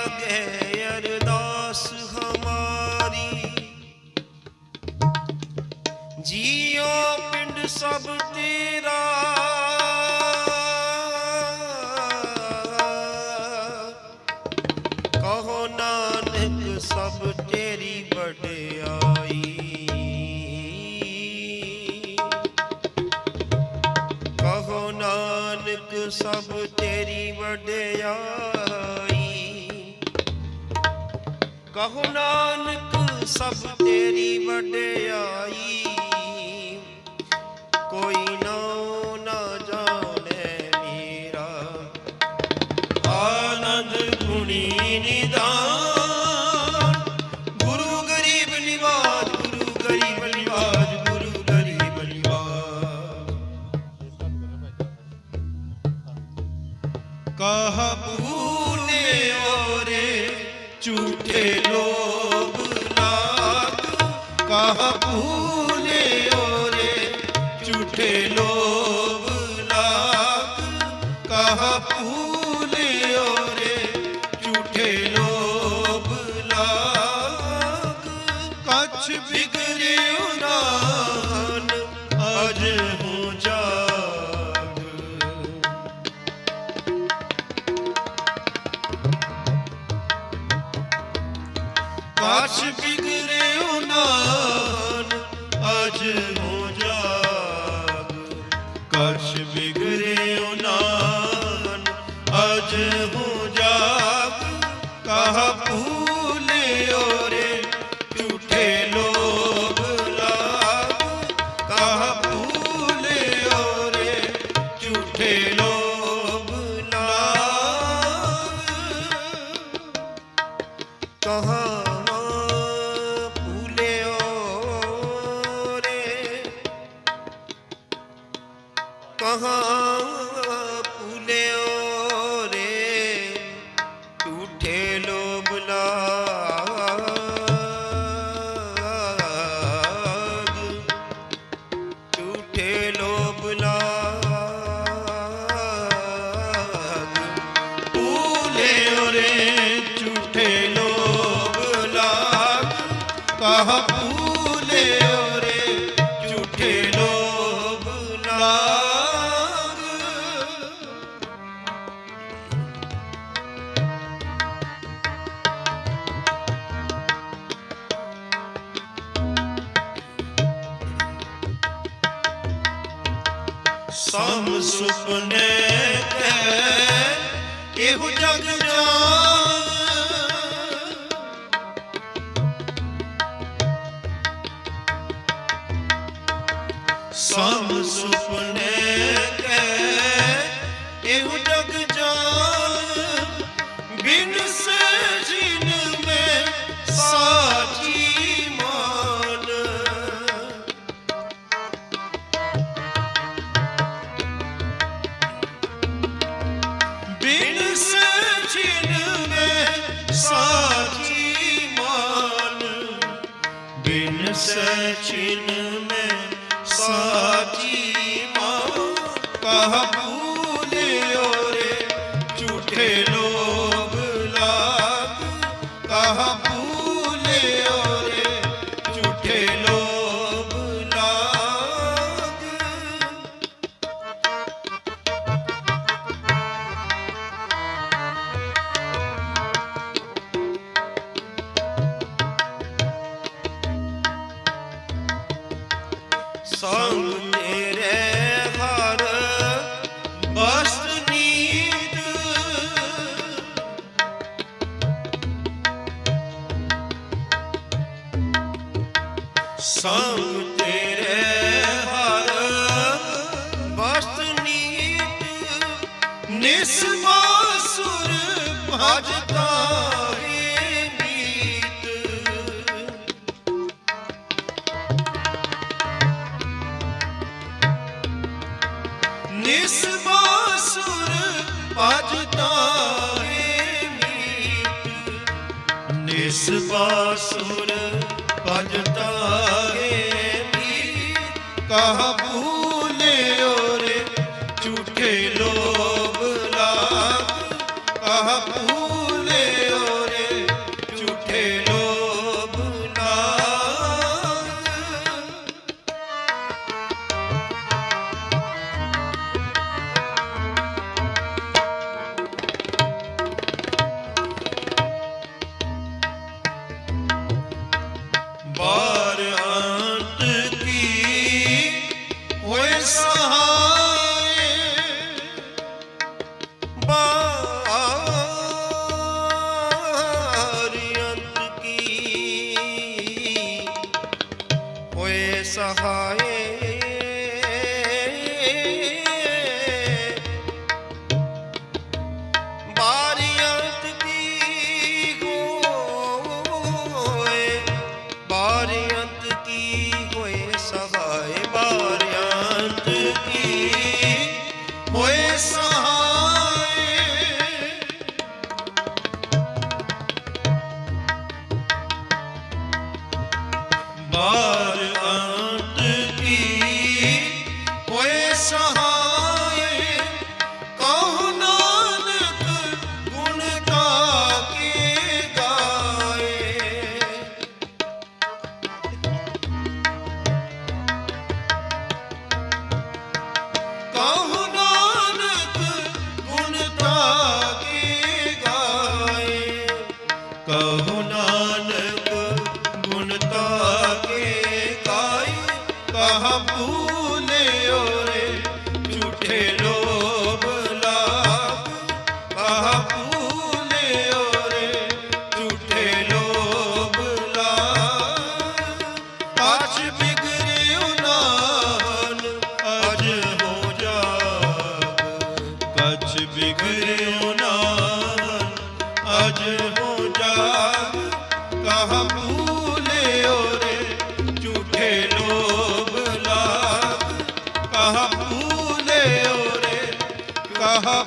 दे आगे अरदास हमारी जियो पिंड सब तेरा कहो नानक सब तेरी बड़ाई ਕਹੋ ਨਾਨਕ ਸਭ ਤੇਰੀ ਵਡਿਆਈ ਕਹੋ ਨਾਨਕ, ਸਭ ਤੇਰੀ ਵਡਿਆਈ। ਕੋਈ ਨਾਉ ਨਾ ਜਾਣੇ ਮੇਰਾ। ਆਨੰਦ ਗੁਣੀ ਨਿਦਾਨ। ਗੁਰੂ ਗਰੀਬ ਨਿਵਾਜ, ਗੁਰੂ ਗਰੀਬ ਨਿਵਾਜ, ਗੁਰੂ ਗਰੀਬ ਨਿਵਾਜ। ਕਹ ਭੂਲੇ ਕਾਸ਼ ਬਿਗੜਿਓ ਨਾਨ ਅਜ ਹੋ ਕਾਸ਼ ਬਿਗੜਿਓ ਕਹਾਂ ਭੂਲਿਓ ਰੇ ਝੂਠੇ ਲੋਭ ਲਾਗ। ਝੂਠੇ ਲੋਭ ਲਾਗ। ਭੂਲਿਓ ਰੇ ਝੂਠੇ ਲੋਭ ਲਾਗ। ਕਹ ਭੂਲਿਓ ਰੇ ਸਮ ਸੁਪਨੇ ਕੈ ਇਹੋ ਜਗ ਜਾਨ ਸਮ ਸੁਪਨੇ ਬਿਨ ਸਚਿਨ ਮੈਂ ਸਾਚੀ ਮਾਨ ਕਹ ਭੂਲਿਓ ਰੇ ਝੂਠੇ ਲੋਭ ਲਾਗ ਸੰਗ ਤੇਰੇ ਹਰ ਬਸਤ ਨੀਤ ਨਿਸਮਾਸੁਰ ਭਜਤਾ ਰੇ ਨੀਤ ਨਿਸਬਾਸੁਰ ਭਜਤਾ ਰੇ ਮੀਤ ਨਿਸਬਾਸੁਰ ਭਜਤਾ ਰੇ ਮੀਤ ਕਹ ਭੂਲਿਓ ਰੇ ਝੂਠੇ ਲੋਭ ਲਾਗ ਕਹ ਭੂਲੇ ਬਿਗਰਿਓ ਨਾਨ ਅਜ ਹੋ ਰੇ ਝੂਠੇ ਲੋਭ ਲਾਗ ਕਹਾ ਰੇ ਕਹਾ